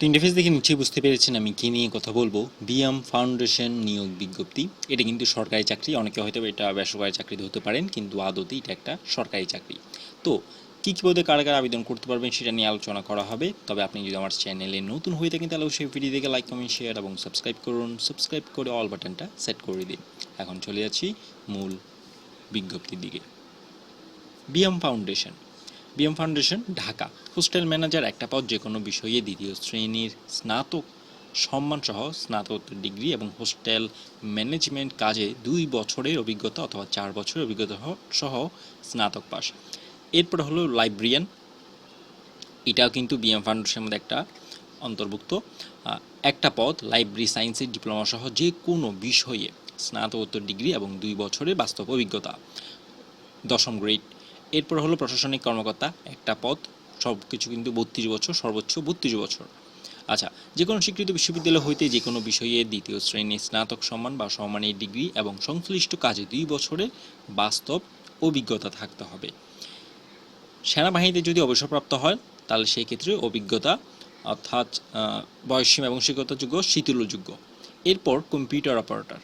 তিনটে ফেজ দেখে নিশ্চয়ই বুঝতে পেরেছেন আমি কী নিয়ে কথা বলব। বিএম ফাউন্ডেশন নিয়োগ বিজ্ঞপ্তি। এটা কিন্তু সরকারি চাকরি, অনেকে হয়তো এটা বেসরকারি চাকরিতে হতে পারেন, কিন্তু আদতে এটা একটা সরকারি চাকরি। তো, কী কী পদে কারা কারা আবেদন করতে পারবেন সেটা নিয়ে আলোচনা করা হবে। তবে আপনি যদি আমার চ্যানেলে নতুন হয়ে থাকেন, তাহলে অবশ্যই ভিডিও দেখে লাইক কমেন্ট শেয়ার এবং সাবস্ক্রাইব করুন। সাবস্ক্রাইব করে অল বাটনটা সেট করে দিন। এখন চলে যাচ্ছি মূল বিজ্ঞপ্তির দিকে। BM foundation. BM foundation, Dhaka. Hostel manager, একটা পদ যে কোনো বিষয়ে দ্বিতীয় শ্রেণির স্নাতক সম্মানসহ স্নাতকোত্তর ডিগ্রি এবং হোস্টেল ম্যানেজমেন্ট কাজে দুই বছরের অভিজ্ঞতা অথবা চার বছরের অভিজ্ঞতা সহ স্নাতক পাস এরপর হলো লাইব্রেরিয়ান। এটাও কিন্তু বিএম ফাউন্ডেশনের মধ্যে একটা অন্তর্ভুক্ত। একটা পদ, লাইব্রেরি সায়েন্সের ডিপ্লোমা সহ যে কোনো বিষয়ে স্নাতকোত্তর ডিগ্রি এবং দুই বছরের বাস্তব অভিজ্ঞতা। দশম গ্রেড। এরপর হলো প্রশাসনিক কর্মকর্তা একটা পদ সব কিছু কিন্তু বত্রিশ বছর সর্বোচ্চ বত্রিশ বছর। আচ্ছা যে কোনো স্বীকৃত বিশ্ববিদ্যালয় হইতে যে কোনো বিষয়ে দ্বিতীয় শ্রেণির স্নাতক সম্মান বা সম্মানের ডিগ্রি এবং সংশ্লিষ্ট কাজে দুই বছরের বাস্তব অভিজ্ঞতা থাকতে হবে। সেনাবাহিনীতে যদি অবসরপ্রাপ্ত হয় তাহলে সেই ক্ষেত্রে অভিজ্ঞতা অর্থাৎ আহ, বয়সসীমা এবং শিক্ষতাযোগ্য শীতলযোগ্য এরপর কম্পিউটার অপারেটর।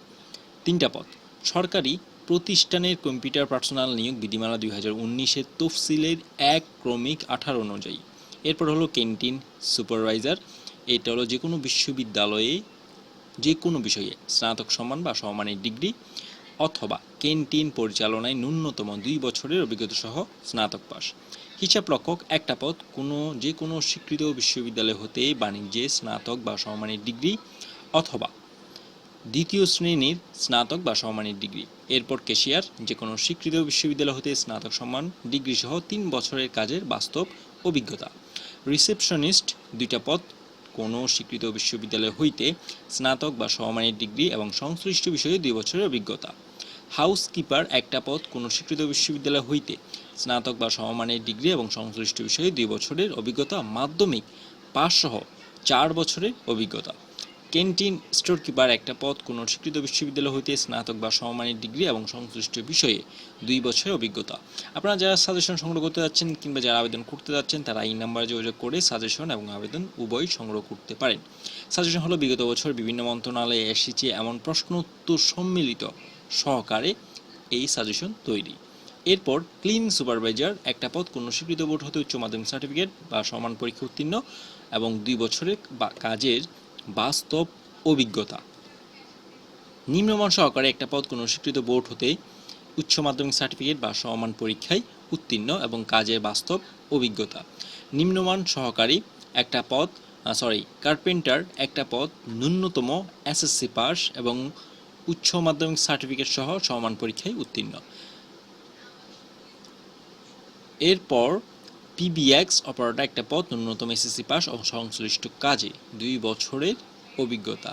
তিনটা পদ সরকারি প্রতিষ্ঠানের কম্পিউটার পার্সোনাল নিয়োগ বিধিমালা দুই হাজার উনিশের তফসিলের এক ক্রমিক আঠারো অনুযায়ী। এরপর হলো ক্যান্টিন, সুপারভাইজার, এটা হলো যে কোনো বিশ্ববিদ্যালয়ে যে কোনো বিষয়ে, স্নাতক সম্মান বা সমমানের ডিগ্রি, অথবা ক্যান্টিন পরিচালনায় ন্যূনতম দুই বছরের অভিজ্ঞতা সহ স্নাতক পাস হিসাব রক্ষক একটা পদ কোনো যে কোনো স্বীকৃত বিশ্ববিদ্যালয় হতে বাণিজ্যে স্নাতক বা সমমানের ডিগ্রি অথবা দ্বিতীয় শ্রেণির স্নাতক বা সমমানের ডিগ্রি। এরপর কেশিয়ার যে কোনো স্বীকৃত বিশ্ববিদ্যালয় হতে স্নাতক সম্মান ডিগ্রি সহ তিন বছরের কাজের বাস্তব অভিজ্ঞতা। রিসেপশনিস্ট দুইটা পদ, কোনো স্বীকৃত বিশ্ববিদ্যালয় হইতে স্নাতক বা সমমানের ডিগ্রি এবং সংশ্লিষ্ট বিষয়ে দুই বছরের অভিজ্ঞতা। হাউসকিপার একটা পদ, কোনো স্বীকৃত বিশ্ববিদ্যালয় হইতে স্নাতক বা সমমানের ডিগ্রি এবং সংশ্লিষ্ট বিষয়ে দুই বছরের অভিজ্ঞতা মাধ্যমিক পাস সহ চার বছরের অভিজ্ঞতা। ক্যান্টিন স্টোর কিপার একটা পদ কোনো স্বীকৃত বিশ্ববিদ্যালয় হইতে স্নাতক বা সমমানের ডিগ্রি এবং সংশ্লিষ্ট বিষয়ে দুই বছরের অভিজ্ঞতা। আপনারা যারা সাজেশন সংগ্রহ করতে যাচ্ছেন কিংবা যারা আবেদন করতে যাচ্ছেন, তারা এই নাম্বারে যোগাযোগ করে সাজেশন এবং আবেদন উভয় সংগ্রহ করতে পারেন। সাজেশন হলো, বিগত বছর বিভিন্ন মন্ত্রণালয়ে এসেছে এমন প্রশ্ন উত্তর সম্মিলিত সহকারে এই সাজেশন তৈরি। এরপর ক্লিন সুপারভাইজার একটা পদ কোনো স্বীকৃত বোর্ড হতে উচ্চ মাধ্যমিক সার্টিফিকেট বা সমান পরীক্ষা উত্তীর্ণ এবং দুই বছরের কাজের বাস্তব অভিজ্ঞতা। নিম্নমান সহকারে একটা পদ কোনো স্বীকৃত বোর্ড হতে উচ্চ মাধ্যমিক সার্টিফিকেট বা সমান পরীক্ষায় উত্তীর্ণ এবং কাজের বাস্তব অভিজ্ঞতা। নিম্নমান সহকারী একটা পদ সরি কার্পেন্টার একটা পদ, ন্যূনতম এসএসসি পাস এবং উচ্চ মাধ্যমিক সার্টিফিকেট সহ সমান পরীক্ষায় উত্তীর্ণ। এরপর পিবিএক্স অপারেটর একটা পদ ন্যূনতম এসএসসি পাস ও সংশ্লিষ্ট কাজে দুই বছরের অভিজ্ঞতা।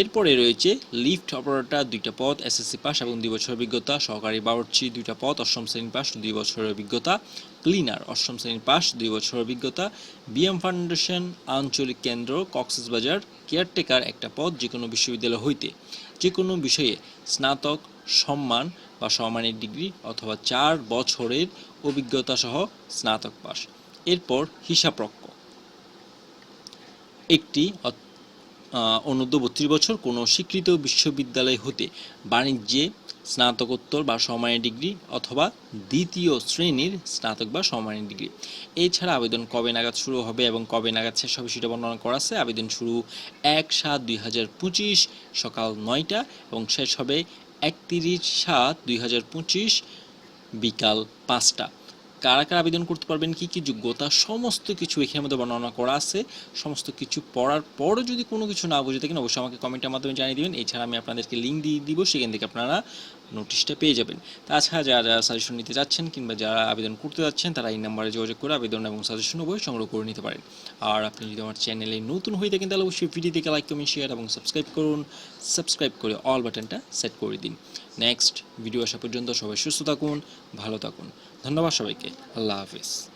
এরপরে রয়েছে লিফট অপারেটর দুইটা পদ এসএসসি পাস এবং দুই বছরের অভিজ্ঞতা, সহকারী বাবরচি দুইটা পদ অষ্টম শ্রেণির পাস দুই বছরের অভিজ্ঞতা, ক্লিনার অষ্টম শ্রেণির পাস দুই বছরের অভিজ্ঞতা বিএম ফাউন্ডেশন আঞ্চলিক কেন্দ্র কক্সবাজার কেয়ারটেকার একটা পদ যে কোনো বিশ্ববিদ্যালয় হইতে যে কোনো বিষয়ে স্নাতক, সম্মান বা সম্মানের ডিগ্রি অথবা চার বছরের অভিজ্ঞতা সহ স্নাতক পাস। এরপর হিসাবরক্ষক। একটি অনূর্ধ্ব বত্রিশ বছর কোনো স্বীকৃত বিশ্ববিদ্যালয় হতে বাণিজ্যে স্নাতকোত্তর বা সমমানের ডিগ্রি অথবা দ্বিতীয় শ্রেণির স্নাতক বা সমমানের ডিগ্রি। এছাড়া আবেদন কবে নাগাদ শুরু হবে এবং কবে নাগাদ শেষ হবে সেটা বর্ণনা করা আছে। আবেদন শুরু এক সাত দুই হাজার পঁচিশ সকাল নয়টা এবং শেষ হবে একত্রিশ সাত দুই হাজার পঁচিশ বিকাল পাঁচটা। কারা কারা আবেদন করতে পারবেন, কি কি যোগ্যতা, সমস্ত কিছু এখানের মধ্যে বর্ণনা করা আছে। সমস্ত কিছু পড়ার পরও যদি কোনো কিছু না বুঝে থাকেন, অবশ্যই আমাকে কমেন্টের মাধ্যমে জানিয়ে দেবেন। এছাড়া আমি আপনাদেরকে লিঙ্ক দিয়ে দিব, সেখান থেকে আপনারা নোটিশটা পেয়ে যাবেন। তাছাড়া যারা যারা সাজেশন নিতে যাচ্ছেন কিংবা যারা আবেদন করতে যাচ্ছেন, তারা এই নাম্বারে যোগাযোগ করে আবেদন এবং সাজেশন উভয় সংগ্রহ করে নিতে পারেন। আর আপনি যদি আমার চ্যানেলে নতুন হয়ে থাকেন, তাহলে অবশ্যই ভিডিও থেকে লাইক কমেন্ট শেয়ার এবং সাবস্ক্রাইব করুন। সাবস্ক্রাইব করে অল বাটনটা সেট করে দিন। নেক্সট ভিডিও আসা পর্যন্ত সবাই সুস্থ থাকুন, ভালো থাকুন। ধন্যবাদ সবাইকে। আল্লাহ হাফিজ।